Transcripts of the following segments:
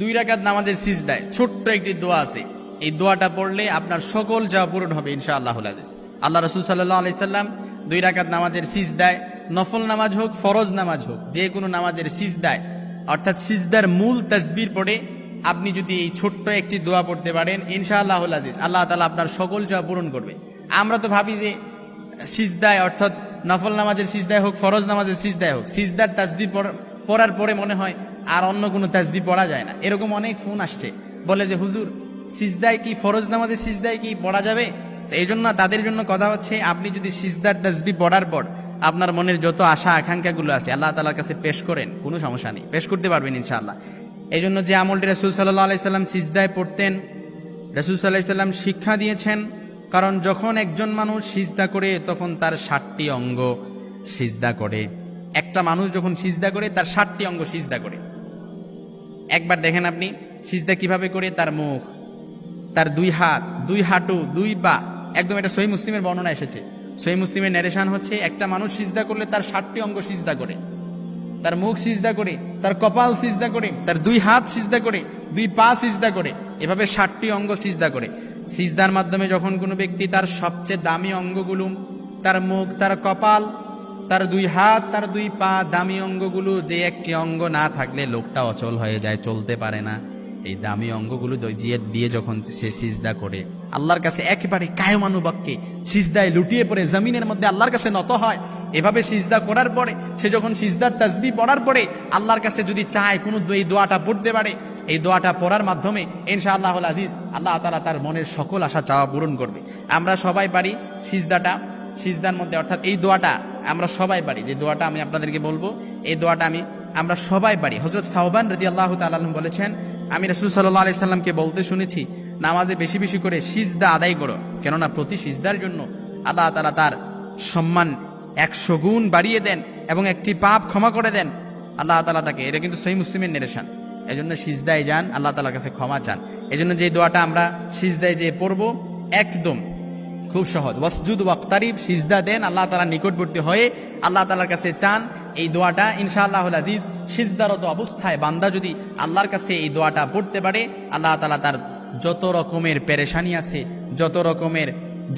দুই রাকাত নামাজের সিজদায় ছোট্ট একটি দোয়া আছে। এই দোয়াটা পড়লে আপনার সকল যা পূরণ হবে ইনশা আল্লাহ আজিজ। আল্লাহ রসুল সাল্লাহ আলাইসাল্লাম দুই রাকাত নামাজের সিজদায়, নফল নামাজ হোক, ফরজ নামাজ হোক, যে কোনো নামাজের সিজদায়, অর্থাৎ সিজদার মূল তসবির পড়ে আপনি যদি এই ছোট্ট একটি দোয়া পড়তে পারেন ইনশা আল্লাহ আজিজ, আল্লাহ তালা আপনার সকল যা পূরণ করবে। আমরা তো ভাবি যে সিজদায়, অর্থাৎ নফল নামাজের সিজদায় হোক, ফরজ নামাজের সিজদায় হোক, সিজদার তাসবি পড়ার পরে মনে হয় আর অন্য কোনো তাজবি পড়া যায় না। এরকম অনেক ফোন আসছে। বলে যে, হুজুর, সিজদায় কি, ফরজ নামাজের সিজদায় কি পড়া যাবে? এই জন্য তাদের জন্য কথা হচ্ছে, আপনি যদি সিজদার তাসবি পড়ার পর আপনার মনের যত আশা, আকাঙ্ক্ষাগুলো আছে, আল্লাহ তালার কাছে পেশ করেন, কোনো সমস্যা নেই। পেশ করতে পারবেন ইনশাআল্লাহ। এই জন্য যে আমলটি রসুল সাল্লাহ আলাইসাল্লাম সিজদায় পড়তেন, রসুল সাল্লাহ সাল্লাম শিক্ষা দিয়েছেন, কারণ যখন একজন মানুষ সিজদা করে, তখন তার ষাটটি অঙ্গ সিজদা করে। একটা মানুষ যখন সিজদা করে, তার ষাটটি অঙ্গ সিজদা করে। একবার দেখেন আপনি, সিজদা কীভাবে করে তার মুখ, তার দুই হাত, দুই হাঁটু, দুই পা, একদম এটা সহি মুসলিমের বর্ণনা এসেছে। সহি মুসলিমের ন্যারেশন হচ্ছে, একটা মানুষ সিজদা করলে তার ষাটটি অঙ্গ সিজদা করে। তার মুখ সিজদা করে, তার কপাল সিজদা করে, তার দুই হাত সিজদা করে, দুই পা সিজদা করে, এভাবে ষাটটি অঙ্গ সিজদা করে। সিজদার মাধ্যমে যখন কোনো ব্যক্তি তার সবচেয়ে দামি অঙ্গগুলো, তার মুখ, তার কপাল তার দুই হাত, তার দুই পা দামি অঙ্গগুলো, যে একটি অঙ্গ না থাকলে লোকটা অচল হয়ে যায়, চলতে পারে না। এই দামি অঙ্গগুলো দিয়ে দিয়ে যখন সে সিজদা করে, আল্লাহর কাছে একেবারে কায়মানুবাক্যে সিজদায় লুটিয়ে পড়ে, জমিনের মধ্যে আল্লাহর কাছে নত হয়, এভাবে সিজদা করার পরে, সে যখন সিজদার তাসবি পড়ার পরে, আল্লাহর কাছে যদি চায়, কোনো এই দোয়াটা পড়তে পারে, এই দোয়াটা পড়ার মাধ্যমে ইনশা আল্লাহ আজিজ, আল্লাহ তালা তার মনের সকল আশা, চাওয়া পূরণ করবে। আমরা সবাই পারি সিজদাটা সিজদার মধ্যে, অর্থাৎ এই দোয়াটা আমরা সবাই পারি। যে দোয়াটা আমি আপনাদেরকে বলব, এই দোয়াটা আমি, আমরা সবাই পারি। হজরত সাহবান রদি আল্লাহ তাল্লাম বলেছেন, আমি রসুল সাল্লাহ আলি সাল্লামকে বলতে শুনেছি, নামাজে বেশি বেশি করে সিজদা আদায় করো। কেননা প্রতি সিজদার জন্য আল্লাহ তালা তার সম্মান একশো গুণ বাড়িয়ে দেন এবং একটি পাপ ক্ষমা করে দেন। আল্লাহ তালা তাকে, এটা কিন্তু সহি মুসলিমের নিরেশান এই জন্য সিজদায় যান, আল্লাহ তালার কাছে ক্ষমা চান। এই জন্য যে দোয়াটা আমরা সিজদায় যে পড়ব, একদম খুব সহজ। ওয়াসজুদ ওয়াক্তারিব, সিজদা দেন, আল্লাহ তালা নিকটবর্তী হয়ে আল্লাহ তালার কাছে চান এই দোয়াটা। ইনশাআল্লাহ আজিজ, সিজদারত অবস্থায় বান্দা যদি আল্লাহর কাছে এই দোয়াটা পড়তে পারে, আল্লাহ তালা তার যত রকমের পেরেশানি আছে, যত রকমের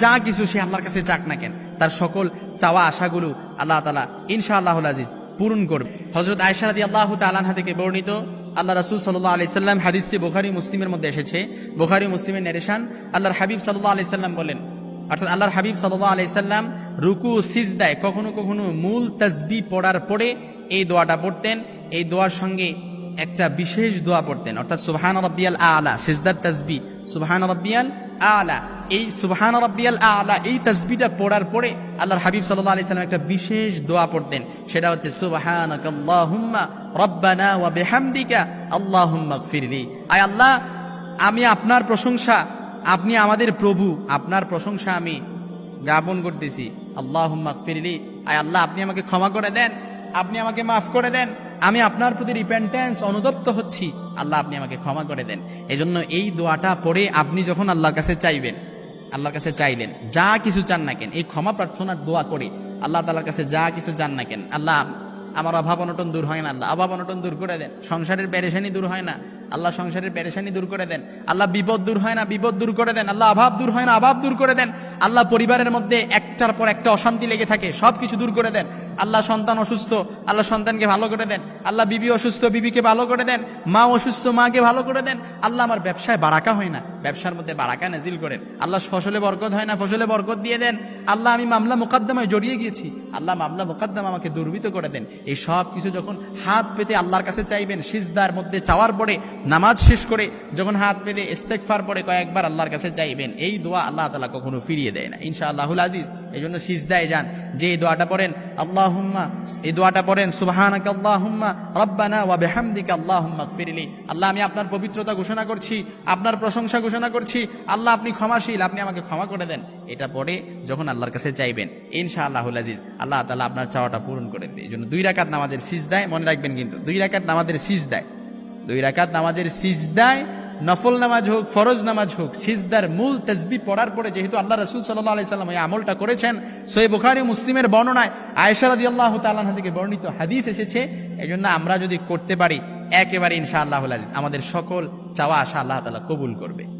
যা কিছু সে আল্লাহর কাছে চাক না কেন, তার সকল চাওয়া আশাগুলো আল্লাহ তালা ইনশাআল্লাহ আজিজ পূরণ করবে। হজরত আয়সারাদি আল্লাহ তালানহা থেকে বর্ণিত আল্লাহ রাসুল সাল্লাহ আলি সাল্লাম হাদিসটি বোখারি মুসলিমের মধ্যে এসেছে। বোখারি মুসলিমের নেরেশান আল্লাহর হাবিব সাল্লাহ আলি সাল্লাম বলেন অর্থাৎ আল্লাহর হাবিব সাল্লাহ আলি সাল্লাম রুকু সিজদায় কখনো কখনো মূল তসবি পড়ার পরে এই দোয়াটা পড়তেন। এই দোয়ার সঙ্গে একটা বিশেষ দোয়া পড়তেন, অর্থাৎ সুবহান রব্বিয়াল আলা, সিজদার তসবি সুবহান রব্বিয়াল আলা। এই সুবহান রব্বিয়াল আলা, এই তসবিটা পড়ার পরে আল্লাহর হাবিব সাল্লাহ আলি সাল্লাম একটা বিশেষ দোয়া পড়তেন। সেটা হচ্ছে সুবহানাক আল্লাহুম্মা রব্বানা ওয়া বিহামদিকা আল্লাহুম্মা গফিরলি। আয় আল্লাহ, আমি আপনার প্রশংসা আপনি আমাদের প্রভু, আপনার প্রশংসা আমি জ্ঞাপন করতেছি। আল্লাহ ফিরলি আয় আল্লাহ, আপনি আমাকে ক্ষমা করে দেন, আপনি আমাকে মাফ করে দেন, আমি আপনার প্রতি রিপেন্টেন্স অনুদপ্ত হচ্ছি, আল্লাহ আপনি আমাকে ক্ষমা করে দেন। এজন্য এই দোয়াটা পড়ে আপনি যখন আল্লাহর কাছে চাইবেন, আল্লাহর কাছে চাইলেন, যা কিছু চান না কেন, এই ক্ষমা প্রার্থনার দোয়া করে আল্লাহ তালার কাছে যা কিছু চান না কেন, আল্লাহ আমার অভাব অনটন দূর হয় না, আল্লাহ। অভাব অনটন দূর করে দেন। সংসারের পেরেশানি দূর হয় না, আল্লাহ সংসারের পেরেশানি দূর করে দেন। আল্লাহ বিপদ দূর হয় না, বিপদ দূর করে দেন। আল্লাহ অভাব দূর হয় না, অভাব দূর করে দেন। আল্লাহ পরিবারের মধ্যে একটার পর একটা অশান্তি লেগে থাকে সব কিছু দূর করে দেন। আল্লাহ সন্তান অসুস্থ, আল্লাহ সন্তানকে ভালো করে দেন। আল্লাহ বিবি অসুস্থ, বিবিকে ভালো করে দেন। মা অসুস্থ, মাকে ভালো করে দেন। আল্লাহ আমার ব্যবসায় বারাকা হয় না, ব্যবসার মধ্যে বারাকা নাজিল করেন। আল্লাহ ফসলে বরকত হয় না, ফসলে বরকত দিয়ে দেন। আল্লাহ, আমি মামলা মোকদ্দমায় জড়িয়ে গিয়েছি। আল্লাহ মামলা মোকদ্দমা আমাকে দুর্বৃত করে দেন। এই সব কিছু যখন হাত পেতে আল্লাহর কাছে চাইবেন, সিজদার মধ্যে চাওয়ার পরে, নামাজ শেষ করে যখন হাত পেতে ইস্তেকফার পরে কয়েকবার আল্লাহর কাছে চাইবেন, এই দোয়া আল্লাহ তালা কখনো ফিরিয়ে দেয় না। ইনশা আল্লাহুল আজিজ এই জন্য সিজদায় যান। যে এই দোয়াটা পড়েন আল্লাহ হুম্মা এই দোয়াটা পড়েন, সুবাহানাক আল্লাহ হুম্মা রব্বানা ওয়া বেহামদিকা আল্লাহ হুম্মা ফিরলি আল্লাহ, আমি আপনার পবিত্রতা ঘোষণা করছি, আপনার প্রশংসা ঘোষণা করছি। আল্লাহ, আপনি ক্ষমাশীল, আপনি আমাকে ক্ষমা করে দেন। এটা পড়ে যখন আল্লাহর কাছে চাইবেন ইনশা আল্লাহুল আজিজ, আল্লাহ তালা আপনার চাওয়াটা পূরণ করে দেবে। এই জন্য দুই রাকাত নামাজের সিজদায়, মনে রাখবেন কিন্তু, দুই রাকাত নামাজের সিজদায়, দুই রাকাত নামাজের সিজদায় নফল নামাজ হোক, ফরজ নামাজ হোক, সিজদার মূল তসবি পড়ার পরে যেহেতু আল্লাহ রসুল সাল্লাহ আলি সাল্লাম এই আমলটা করেছেন সোয়ে বুখারি মুসলিমের বর্ণনায় আয়সারাদি আল্লাহ তাল্লাহ থেকে বর্ণিত হাদিস এসেছে এই জন্য আমরা যদি করতে পারি, একেবারে ইনশা আল্লাহ আমাদের সকল চাওয়া আশা আল্লাহ তালা কবুল করবে।